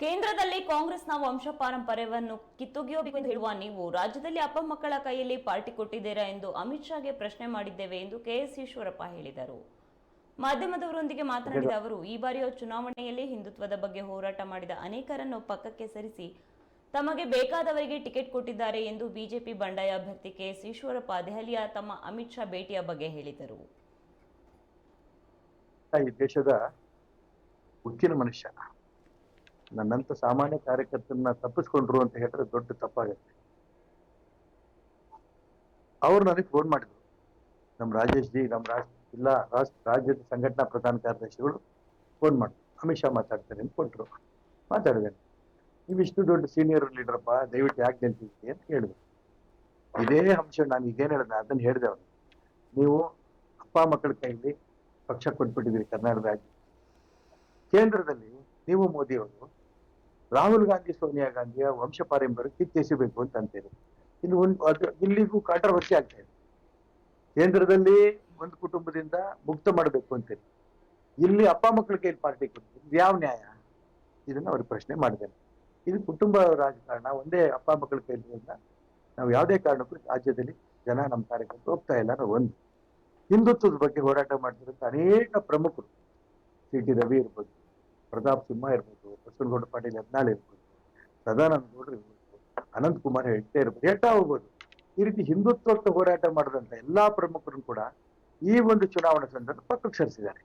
ಕೇಂದ್ರದಲ್ಲಿ ಕಾಂಗ್ರೆಸ್ನ ವಂಶ ಪಾರಂಪರ್ಯವನ್ನು ಕಿತ್ತೊಗೆಯಬೇಕು ಎಂದು ಹೇಳುವ ನೀವು ರಾಜ್ಯದಲ್ಲಿ ಅಪ್ಪ ಮಕ್ಕಳ ಕೈಯಲ್ಲಿ ಪಾರ್ಟಿ ಕೊಟ್ಟಿದ್ದೀರಾ ಎಂದು ಅಮಿತ್ ಶಾಗೆ ಪ್ರಶ್ನೆ ಮಾಡಿದ್ದೇವೆ ಎಂದು ಕೆಎಸ್ ಈಶ್ವರಪ್ಪ ಹೇಳಿದರು. ಮಾಧ್ಯಮದವರೊಂದಿಗೆ ಮಾತನಾಡಿದ ಅವರು ಈ ಬಾರಿಯ ಚುನಾವಣೆಯಲ್ಲಿ ಹಿಂದುತ್ವದ ಬಗ್ಗೆ ಹೋರಾಟ ಮಾಡಿದ ಅನೇಕರನ್ನು ಪಕ್ಕಕ್ಕೆ ಸರಿಸಿ ತಮಗೆ ಬೇಕಾದವರಿಗೆ ಟಿಕೆಟ್ ಕೊಟ್ಟಿದ್ದಾರೆ ಎಂದು ಬಿಜೆಪಿ ಬಂಡಾಯ ಅಭ್ಯರ್ಥಿ ಕೆಎಸ್ ಈಶ್ವರಪ್ಪ ದೆಹಲಿಯ ತಮ್ಮ ಅಮಿತ್ ಶಾ ಭೇಟಿಯ ಬಗ್ಗೆ ಹೇಳಿದರು. ದೇಶದ ಮನುಷ್ಯ. ನನ್ನಂತ ಸಾಮಾನ್ಯ ಕಾರ್ಯಕರ್ತರನ್ನ ತಪ್ಪಿಸ್ಕೊಂಡ್ರು ಅಂತ ಹೇಳಿದ್ರೆ ದೊಡ್ಡ ತಪ್ಪಾಗತ್ತೆ. ಅವ್ರು ನನಗೆ ಫೋನ್ ಮಾಡಿದ್ರು. ನಮ್ಮ ರಾಜೇಶ್ ಜಿ ನಮ್ಮ ರಾಜ್ ಜಿಲ್ಲಾ ರಾಷ್ಟ್ರ, ರಾಜ್ಯದ ಸಂಘಟನಾ ಪ್ರಧಾನ ಕಾರ್ಯದರ್ಶಿಗಳು ಫೋನ್ ಮಾಡಿದ್ರು. ಅಮಿತ್ ಶಾ ಮಾತಾಡ್ತಾರೆ ಅಂತ ಕೊಟ್ಟರು ಮಾತಾಡಿದೆ. ನೀವು ಇಷ್ಟು ದೊಡ್ಡ ಸೀನಿಯರ್ ಲೀಡರಪ್ಪ ದಯವಿಟ್ಟು ಯಾಕೆ ನಿಲ್ತಿದ್ರಿ ಅಂತ ಹೇಳಿದ್ರು ಇದೇ ಅಂಶ ನಾನು ಇದೇನು ಹೇಳಿದೆ, ಅದನ್ನ ಹೇಳಿದೆ ಅವನು ನೀವು ಅಪ್ಪ ಮಕ್ಕಳ ಕೈಯಲ್ಲಿ ಪಕ್ಷ ಕೊಟ್ಬಿಟ್ಟಿದ್ದೀರಿ ಕರ್ನಾಟಕ ರಾಜ್ಯ. ಕೇಂದ್ರದಲ್ಲಿ ನೀವು ಮೋದಿ ಅವರು ರಾಹುಲ್ ಗಾಂಧಿ, ಸೋನಿಯಾ ಗಾಂಧಿಯ ವಂಶ ಪಾರಂಪರ್ಯ ಕಿತ್ತೆಸಬೇಕು ಅಂತ ಅಂತೇಳಿ ಇಲ್ಲಿ ಒಂದು ಅದು ಇಲ್ಲಿಗೂ ಕಾಂಟ್ರವರ್ಸಿ ಆಗ್ತಾ ಇದೆ. ಕೇಂದ್ರದಲ್ಲಿ ಒಂದು ಕುಟುಂಬದಿಂದ ಮುಕ್ತ ಮಾಡಬೇಕು ಅಂತೇಳಿ. ಇಲ್ಲಿ ಅಪ್ಪ ಮಕ್ಕಳ ಕೈಲಿ ಪಾರ್ಟಿ ಇದು ಯಾವ ನ್ಯಾಯ? ಇದನ್ನ ಅವ್ರಿಗೆ ಪ್ರಶ್ನೆ ಮಾಡಿದ್ದೇನೆ ಇದು ಕುಟುಂಬ ರಾಜಕಾರಣ, ಒಂದೇ ಅಪ್ಪ ಮಕ್ಕಳ ಕೈಲಿಂದ ನಾವು ಯಾವುದೇ ಕಾರಣಕ್ಕೂ ರಾಜ್ಯದಲ್ಲಿ ಜನ ನಮ್ಮ ಕಾರ್ಯಕ್ರಮಕ್ಕೆ ಹೋಗ್ತಾ ಇಲ್ಲ ಅನ್ನೋ ಒಂದು ಹಿಂದುತ್ವದ ಬಗ್ಗೆ ಹೋರಾಟ ಮಾಡ್ತಿರೋಂಥ ಅನೇಕ ಪ್ರಮುಖರು. ಸಿ ಟಿ ರವಿ ಇರ್ಬೋದು ಪ್ರತಾಪ್ ಸಿಂಹ ಇರ್ಬೋದು ಬಸವನಗೌಡ ಪಾಟೀಲ್ ಯತ್ನಾಳ್ ಇರ್ಬೋದು, ಸದಾನಂದ ಗೌಡ್ರು ಇರ್ಬೋದು, ಅನಂತ್ ಕುಮಾರ್ ಹೆಗ್ಡೆ ಇರ್ಬೋದು ಎಟ್ಟ ಹೋಗ್ಬೋದು. ಈ ರೀತಿ ಹಿಂದುತ್ವಕ್ಕೆ ಹೋರಾಟ ಮಾಡಿದಂತ ಎಲ್ಲಾ ಪ್ರಮುಖರು ಕೂಡ ಈ ಒಂದು ಚುನಾವಣಾ ಸಂದರ್ಭ ಪಕ್ಕಕ್ಕೆ ಸರಿಸಿದ್ದಾರೆ.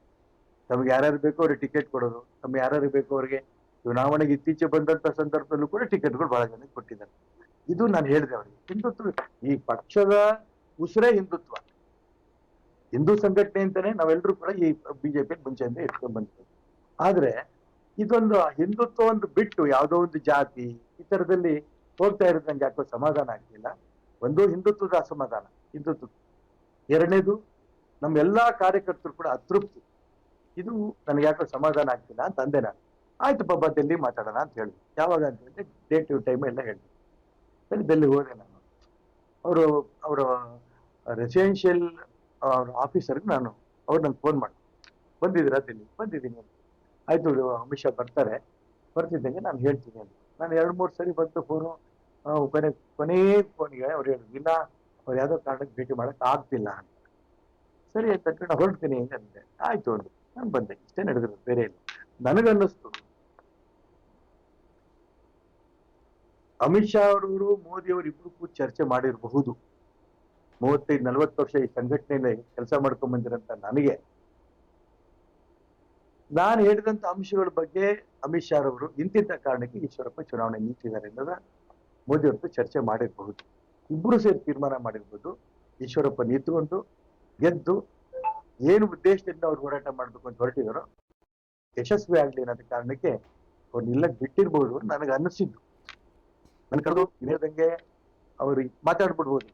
ತಮ್ಗೆ ಯಾರ್ಯಾರು ಬೇಕೋ ಅವ್ರಿಗೆ ಟಿಕೆಟ್ ಕೊಡೋದು, ತಮ್ಗೆ ಯಾರ್ಯಾರು ಬೇಕೋ ಅವ್ರಿಗೆ ಚುನಾವಣೆಗೆ ಇತ್ತೀಚೆ ಬಂದಂತ ಸಂದರ್ಭದಲ್ಲೂ ಕೂಡ ಟಿಕೆಟ್ಗಳು ಬಹಳ ಜನಕ್ಕೆ ಕೊಟ್ಟಿದ್ದಾರೆ. ಇದು ನಾನು ಹೇಳಿದೆ ಅವರಿಗೆ, ಹಿಂದುತ್ವ, ಈ ಪಕ್ಷದ ಉಸಿರೇ ಹಿಂದುತ್ವ. ಹಿಂದೂ ಸಂಘಟನೆ ಅಂತಾನೆ ನಾವೆಲ್ಲರೂ ಕೂಡ ಈ ಬಿಜೆಪಿ ಮುಂಚೆಯಿಂದ ಇಟ್ಕೊಂಡು ಬಂದಿದ್ದೀವಿ. ಆದ್ರೆ ಇದೊಂದು ಹಿಂದುತ್ವ ಒಂದು ಬಿಟ್ಟು ಯಾವುದೋ ಒಂದು ಜಾತಿ ಈ ತರದಲ್ಲಿ ಹೋಗ್ತಾ ಇರೋದು ನಂಗೆ ಯಾಕೋ ಸಮಾಧಾನ ಆಗ್ಲಿಲ್ಲ. ಒಂದು ಹಿಂದುತ್ವದ ಅಸಮಾಧಾನ, ಹಿಂದುತ್ವ. ಎರಡನೇದು, ನಮ್ಮ ಎಲ್ಲಾ ಕಾರ್ಯಕರ್ತರು ಕೂಡ ಅತೃಪ್ತಿ. ಇದು ನನಗೆ ಯಾಕೋ ಸಮಾಧಾನ ಆಗ್ತಿಲ್ಲ ಅಂತ ಅಂದೆ ನಾನು. ಆಯ್ತು ಬಾಬಾ ಡೆಲ್ಲಿ ಮಾತಾಡೋಣ ಅಂತ ಹೇಳಿದ್ವಿ ಯಾವಾಗ ಅಂತ ಹೇಳಿದ್ರೆ ಡೇಟ್ ಟೈಮ್ ಎಲ್ಲ ಹೇಳಿದ್ವಿ ಸರಿ, ಡೆಲ್ಲಿ ಹೋದೆ ನಾನು. ಅವರು, ಅವರ ರೆಸಿಡೆನ್ಷಿಯಲ್ ಅವ್ರ ಆಫೀಸರ್ಗೆ ನಾನು, ಅವ್ರು ನಂಗೆ ಫೋನ್ ಮಾಡಿ ಬಂದಿದ್ದೀರಾ, ಡೆಲ್ಲಿ? ಬಂದಿದ್ದೀನಿ ಅಂತ. ಆಯ್ತು ಅಮಿತ್ ಶಾ ಬರ್ತಾರೆ. ಬರ್ತಿದ್ದಂಗೆ ನಾನು ಹೇಳ್ತೀನಿ ಅಂತ. ನಾನು ಎರಡು, ಮೂರು ಸರಿ ಬಂತು ಫೋನು ಕೊನೆ ಕೊನೇ ಫೋನಿಗೆ ಅವ್ರು ಹೇಳಿದ್ರು ಇಲ್ಲ ಅವ್ರು ಯಾವುದೋ ಕಾರಣಕ್ಕೆ ಭೇಟಿ ಮಾಡಕ್ ಆಗ್ತಿಲ್ಲ ಅಂತ. ಸರಿ, ಆಯ್ತು ನಾನು ಹೊರಡ್ತೀನಿ ಅಂತ ಅಂದೆ. ಆಯ್ತು ಅಂದ್ರು. ನಾನು ಬಂದೆ. ಇಷ್ಟೇ ನಡೆದ್ರು ಬೇರೆ ಇಲ್ಲ. ನನಗನ್ನಿಸ್ತು. ಅಮಿತ್ ಶಾ ಅವರು, ಮೋದಿ ಅವರು ಇಬ್ರು ಕೂಡ ಚರ್ಚೆ ಮಾಡಿರಬಹುದು. ಮೂವತ್ತೈದು, ನಲವತ್ತು ವರ್ಷ ಈ ಸಂಘಟನೆಯಲ್ಲಿ ಕೆಲಸ ಮಾಡ್ಕೊಂಡ್ ಬಂದಿರಂತ ನನಗೆ. ನಾನು ಹೇಳಿದಂತ ಅಂಶಗಳ ಬಗ್ಗೆ ಅಮಿತ್ ಶಾ ಅವರು ಇಂತಿಂತ ಕಾರಣಕ್ಕೆ ಈಶ್ವರಪ್ಪ ಚುನಾವಣೆ ನಿಂತಿದ್ದಾರೆ ಅನ್ನೋದ ಮೋದಿ ಅವ್ರದ್ದು ಚರ್ಚೆ ಮಾಡಿರಬಹುದು. ಇಬ್ರು ಸೇರಿ ತೀರ್ಮಾನ ಮಾಡಿರ್ಬೋದು. ಈಶ್ವರಪ್ಪ ನಿಂತುಕೊಂಡು ಗೆದ್ದು ಏನು ಉದ್ದೇಶದಿಂದ ಅವ್ರು ಹೋರಾಟ ಮಾಡ್ಬೇಕು ಅಂತ ಹೊರಟಿದಾರೋ ಯಶಸ್ವಿ ಆಗ್ಲಿ ಅನ್ನೋದ ಕಾರಣಕ್ಕೆ ಅವ್ರು ನಿಲ್ಲಕ್ ಬಿಟ್ಟಿರ್ಬೋದು ನನಗೆ ಅನ್ನಿಸಿದ್ದು ನನ್ ಕರೆದು ಹೇಳ್ದಂಗೆ ಅವ್ರಿಗೆ ಮಾತಾಡ್ಬಿಡ್ಬೋದು.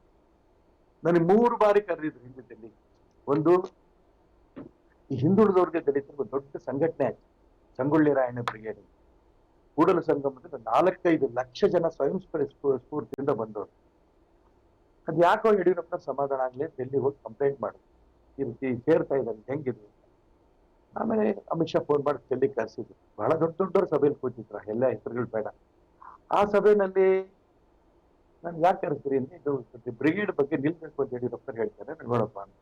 ನನಗೆ ಮೂರು ಬಾರಿ ಕರೆದಿದ್ರು ಹಿಂದಿದ್ದಲ್ಲಿ ಒಂದು ಈ ಹಿಂದುಳಿದವ್ರಿಗೆ ದಲಿತರಿಗೆ ದೊಡ್ಡ ಸಂಘಟನೆ ಆಯ್ತು. ಸಂಗೊಳ್ಳಿ ರಾಯಣ್ಣ ಬ್ರಿಗೇಡ್. ಕೂಡಲ ಸಂಗಮದಲ್ಲಿ ನಾಲ್ಕೈದು ಲಕ್ಷ ಜನ ಸ್ವಯಂ ಸ್ಫೂರ್- ಸ್ಫೂರ್- ಸ್ಫೂರ್ತಿಯಿಂದ ಬಂದವರು. ಅದ್ ಯಾಕೋ ಯಡಿಯೂರಪ್ಪ ಸಮಾಧಾನ ಆಗ್ಲಿ ಡೆಲ್ಲಿ ಹೋಗಿ ಕಂಪ್ಲೇಂಟ್ ಮಾಡಿದ್ರು. ಈ ರೀತಿ ಸೇರ್ತಾ ಇದ್ದಾರೆ ಹೆಂಗಿದ್ರು ಆಮೇಲೆ ಅಮಿತ್ ಶಾ ಫೋನ್ ಮಾಡಿ ಡೆಲ್ಲಿ ಕರೆಸಿದ್ರು. ಬಹಳ ದೊಡ್ಡ ದೊಡ್ಡವ್ರ ಸಭೆಯಲ್ಲಿ ಕೂತಿದ್ರು, ಎಲ್ಲ ಹೆಸರುಗಳು ಬೇಡ. ಆ ಸಭೆಯಲ್ಲಿ ನಾನು ಯಾಕೆ ಕರೆಸ್ತೀರಿ ಅಂದ್ರೆ, ಇದು ಬ್ರಿಗೇಡ್ ಬಗ್ಗೆ ನಿಲ್ಬೇಕು ಅಂತ ಯಡಿಯೂರಪ್ಪ ಹೇಳ್ತಾರೆ ನೋಡಪ್ಪ ಅಂತ.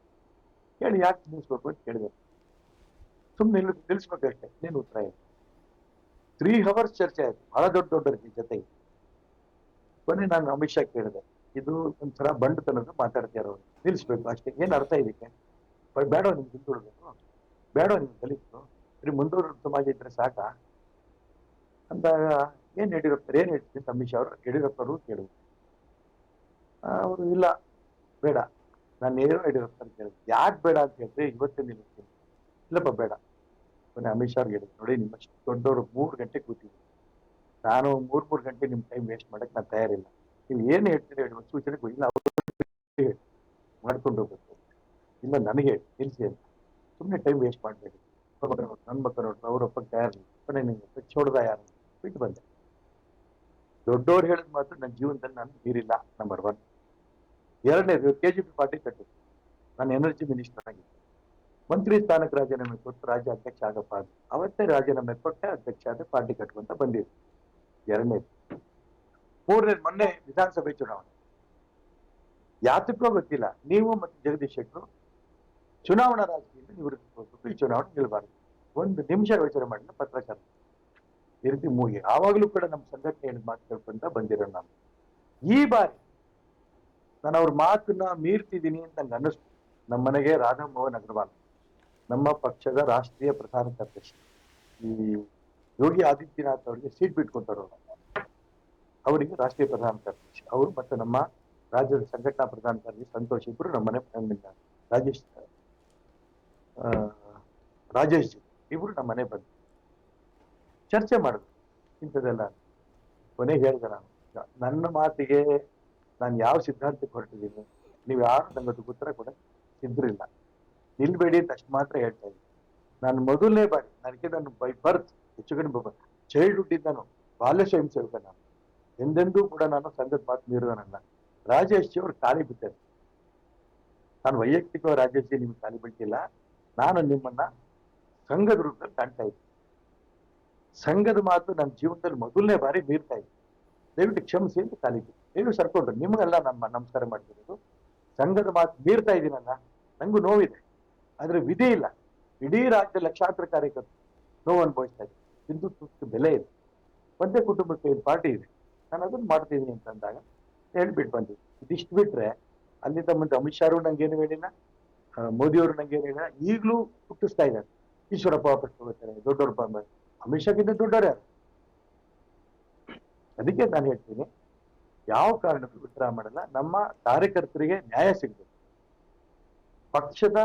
ಹೇಳಿ ಯಾಕೆ ನಿಲ್ಲಿಸ್ಬೇಕು ಅಂತ ಕೇಳಿದೆ. ಸುಮ್ಮನೆ ನಿಲ್ ನಿಲ್ಲಿಸ್ಬೇಕಷ್ಟೇ ನೀನು ಉತ್ತರ ಇಲ್ಲ ತ್ರೀ ಅವರ್ಸ್ ಚರ್ಚೆ ಆಯ್ತು. ಬಹಳ ದೊಡ್ಡ ದೊಡ್ಡರ ಜೊತೆ. ಕೊನೆ ನಾನು ಅಮಿತ್ ಶಾ ಕೇಳಿದೆ. ಇದು ಒಂಥರ ಬಂಡತನದ ಮಾತಾಡ್ತಿದ್ದಾರೆ ಅವರು. ನಿಲ್ಲಿಸ್ಬೇಕು ಅಷ್ಟೇ. ಏನು ಅರ್ಥ ಇದಕ್ಕೆ? ಬೇಡ ನಿಮ್ಗೆ ಹಿಂದುಳಿಬೇಕು. ಬೇಡ ನಿಮ್ಗೆ ದಲಿತರು. ಬರೀ ಮುಂದುವರೆದ ಸಮಾಜ ಇದ್ರೆ ಸಾಕ? ಅಂದಾಗ ಏನು ಯಡಿಯೂರಪ್ಪ ಏನು ಹೇಳ್ತೀನಿ ಅಂತ ಅಮಿತ್ ಶಾ ಅವರು? ಯಡಿಯೂರಪ್ಪರು ಕೇಳಿದ್ರು. ಅವರು ಇಲ್ಲ. ಬೇಡ. ನಾನು ಏನೋ ಯಡಿಯೂರಪ್ಪ ಅಂತ ಹೇಳಿದ್ರು ಯಾಕೆ ಬೇಡ ಅಂತ ಹೇಳಿದ್ರೆ ಇವತ್ತೇ ನಿಲ್ಲಿಸ್ತೀನಿ ಇಲ್ಲಪ್ಪ ಬೇಡ. ಕೊನೆ ಅಮಿತ್ ಅವ್ರಿಗೆ ಹೇಳಿದ್ರು ನೋಡಿ, ನಿಮ್ಮ ದೊಡ್ಡವರು ಮೂರು ಗಂಟೆ ಕೂತಿದ್ರು ನಾನು ಮೂರ್, ಮೂರು ಗಂಟೆ ನಿಮ್ ಟೈಮ್ ವೇಸ್ಟ್ ಮಾಡಕ್ಕೆ ನಾನು ತಯಾರಿಲ್ಲ. ನೀವು ಏನ್ ಹೇಳ್ತೀರಿ ಹೇಳಿ, ಒಂದು ಸೂಚನೆ ಕೊಡಿ. ಇಲ್ಲ ಹೇಳಿ. ಮಾಡ್ಕೊಂಡು ಹೋಗ್ಬೇಕು. ಇಲ್ಲ, ನನಗೆ ಹೇಳಿ ನಿಲ್ಸಿ ಅಂತ ಸುಮ್ಮನೆ ಟೈಮ್ ವೇಸ್ಟ್ ಮಾಡಬೇಡಿ. ನನ್ನ ಮಕ್ಕ ನೋಡ್ರಿ ಅವರಪ್ಪ ತಯಾರಿ ಕೊನೆ ನಿಮ್ಗೆ ಚೋಡ್ದ ಯಾರು? ಬಿಟ್ಟು ಬಂದೆ. ದೊಡ್ಡವ್ರು ಹೇಳಿದ ಮಾತ್ರ ನನ್ನ ಜೀವನದಲ್ಲಿ ನಾನು ಮೀರಿಲ್ಲ ನಂಬರ್ ಒನ್ ಎರಡನೇದು ಕೆ ಜಿ ಪಿ ಪಾರ್ಟಿ ಕಟ್ಟಿದ್ದು. ನಾನು ಎನರ್ಜಿ ಮಿನಿಸ್ಟರ್ ಆಗಿದ್ದೆ. ಮಂತ್ರಿ ಸ್ಥಾನಕ್ಕೆ ರಾಜೀನಾಮೆ ಕೊಟ್ಟು ರಾಜ್ಯ ಅಧ್ಯಕ್ಷ ಆಗಪ್ಪ ಅವತ್ತೇ ರಾಜೀನಾಮೆ ಕೊಟ್ಟೆ ಅಧ್ಯಕ್ಷ ಆದ ಪಾರ್ಟಿ ಕಟ್ಕೊಂತ ಬಂದಿದ್ರು. ಎರಡನೇ ಮೂರನೇದು ಮೊನ್ನೆ ವಿಧಾನಸಭೆ ಚುನಾವಣೆ. ಯಾತಕ್ಕೂ ಗೊತ್ತಿಲ್ಲ. ನೀವು ಮತ್ತು ಜಗದೀಶ್ ಶೆಟ್ಟರು ಚುನಾವಣಾ ರಾಜಕೀಯದಿಂದ ನಿವೃತ್ತಿ ಹೋಗ್ಬೇಕು ಈ ಚುನಾವಣೆ ನಿಲ್ಬಾರ್ದು. ಒಂದು ನಿಮಿಷ ಯೋಚನೆ ಮಾಡಿದ ಪತ್ರಕರ್ತ ಈ ರೀತಿ ಮೂಗಿ. ಆವಾಗಲೂ ಕೂಡ ನಮ್ಮ ಸಂಘಟನೆ ಮಾತು ಕೇಳ್ಕೊಂತ ಬಂದಿರೋ ನಾನು ಈ ಬಾರಿ ನಾನು ಅವ್ರ ಮಾತನ್ನ ಮೀರ್ತಿದ್ದೀನಿ ಅಂತ ನಂಗೆ ಅನ್ನಿಸ್ತು ನಮ್ಮ ಮನೆಗೆ ರಾಧಾ ಮೋಹನ್ ಅಗ್ರವಾಲ್. ನಮ್ಮ ಪಕ್ಷದ ರಾಷ್ಟ್ರೀಯ ಪ್ರಧಾನ ಕಾರ್ಯದರ್ಶಿ. ಈ ಯೋಗಿ ಆದಿತ್ಯನಾಥ್ ಅವರಿಗೆ ಸೀಟ್ ಬಿಟ್ಕೊಂತಾರ ಅವರಿಗೆ ರಾಷ್ಟ್ರೀಯ ಪ್ರಧಾನ ಕಾರ್ಯದರ್ಶಿ. ಅವರು ಮತ್ತೆ ನಮ್ಮ ರಾಜ್ಯದ ಸಂಘಟನಾ ಪ್ರಧಾನ ಕಾರ್ಯದರ್ಶಿ ಸಂತೋಷ್ ಇಬ್ಬರು ನಮ್ಮ ಮನೆ ನಮ್ಮಿಂದ ರಾಜೇಶ್ ರಾಜೇಶ್ ಜಿ ಇಬ್ಬರು ನಮ್ಮ ಮನೆ ಬಂದು ಚರ್ಚೆ ಮಾಡಿದ್ರು. ಇಂಥದ್ದೆಲ್ಲ ಕೊನೆಗೆ ಹೇಳಿದೆ ನಾನು. ನನ್ನ ಮಾತಿಗೆ ನಾನು ಯಾವ ಸಿದ್ಧಾಂತಕ್ಕೆ ಹೊರಟಿದ್ದೀನಿ, ನೀವು ಯಾರು ನಂಗೆ ಉತ್ತರ ಕೂಡ ಸಿದ್ಧರಿಲ್ಲ. ನಿಲ್ಬೇಡಿ ಅಂತ ಅಷ್ಟು ಮಾತ್ರ ಹೇಳ್ತಾ ಇದ್ದೀನಿ. ನಾನು ಮೊದಲನೇ ಬಾರಿ, ನನಗೆ ನಾನು ಬೈ ಬರ್ತ್ ಹೆಚ್ಚು ಕಡಿಮೆ ಚೈಲ್ಡ್ಹುಡ್ ಇದ್ದಾನು ಬಾಲ್ಯ ಸ್ವಯಂ ಸೇವಕ ನಾನು ಎಂದೆಂದೂ ಕೂಡ ನಾನು ಸಂಘದ ಮಾತು ನೀಡಿದನಲ್ಲ ರಾಜೇಶ್ ಜಿ ಅವ್ರು ಖಾಲಿ ಬಿಟ್ಟರು. ನಾನು ವೈಯಕ್ತಿಕವಾಗಿ ರಾಜೇಶ್ ಜಿ ನಿಮ್ಗೆ ಖಾಲಿ ಬಿಟ್ಟಿಲ್ಲ. ನಾನು ನಿಮ್ಮನ್ನ ಸಂಘದ ರೂಪದಲ್ಲಿ ಕಾಣ್ತಾ ಇದ್ದೀನಿ. ಸಂಘದ ಮಾತು ನನ್ನ ಜೀವನದಲ್ಲಿ ಮೊದಲನೇ ಬಾರಿ ಮೀರ್ತಾ ಇದ್ದೀನಿ. ದಯವಿಟ್ಟು ಕ್ಷಮಿಸಿ ಅಂತ ಖಾಲಿ ಬಿಟ್ಟು. ಸರ್ಕೊಂಡ್ರು. ನಿಮಗೆಲ್ಲ ನಮ್ಮ ನಮಸ್ಕಾರ ಮಾಡ್ತಿರೋದು. ಸಂಘದ ಮಾತು ಮೀರ್ತಾ ಇದ್ದೀನಲ್ಲ, ನಂಗೂ ನೋವಿದೆ. ಆದ್ರೆ ವಿಧಿ ಇಲ್ಲ. ಇಡೀ ರಾಜ್ಯದ ಲಕ್ಷಾಂತರ ಕಾರ್ಯಕರ್ತರು ನೋವು ಅನುಭವಿಸ್ತಾ ಇದೆ ಹಿಂದುತ್ವಕ್ಕೆ ಬೆಲೆ ಇದೆ. ಒಂದೇ ಕುಟುಂಬಕ್ಕೆ ಒಂದು ಪಾರ್ಟಿ ಇದೆ. ನಾನು ಅದನ್ನ ಮಾಡ್ತೀನಿ ಅಂತ ಅಂದಾಗ ಹೇಳ್ಬಿಟ್ಟು ಬಂದಿದ್ದೆ. ಇದಿಷ್ಟು ಬಿಟ್ರೆ ಅಲ್ಲಿಂದ ಮುಂದೆ ಅಮಿತ್ ಶಾ ಅವರು ನಂಗೇನು ಹೇಳಿಲ್ಲ ಮೋದಿಯವರು ನಂಗೇನು ಹೇಳಿಲ್ಲ. ಈಗಲೂ ಹುಟ್ಟಿಸ್ತಾ ಇದ್ದಾರೆ. ಈಶ್ವರಪ್ಪ ವಾಪಸ್ ತಗೋತಾರೆ ದೊಡ್ಡವ್ರಪ್ಪ ಅಮಿತ್ ಶಾಗಿಂತ ದೊಡ್ಡವ್ರು ಯಾರು? ಅದಕ್ಕೆ ನಾನು ಹೇಳ್ತೀನಿ, ಯಾವ ಕಾರಣಕ್ಕೂ ವಿಚಾರ ಮಾಡಲ್ಲ. ನಮ್ಮ ಕಾರ್ಯಕರ್ತರಿಗೆ ನ್ಯಾಯ ಸಿಗಬೇಕು. ಪಕ್ಷದ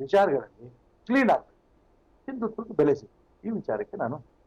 ವಿಚಾರಗಳಲ್ಲಿ ಕ್ಲೀನ್ ಆಗ್ಬೇಕು. ಹಿಂದುತ್ವಕ್ಕೆ ಬೆಲೆ ಸಿಗುತ್ತೆ ಈ ವಿಚಾರಕ್ಕೆ ನಾನು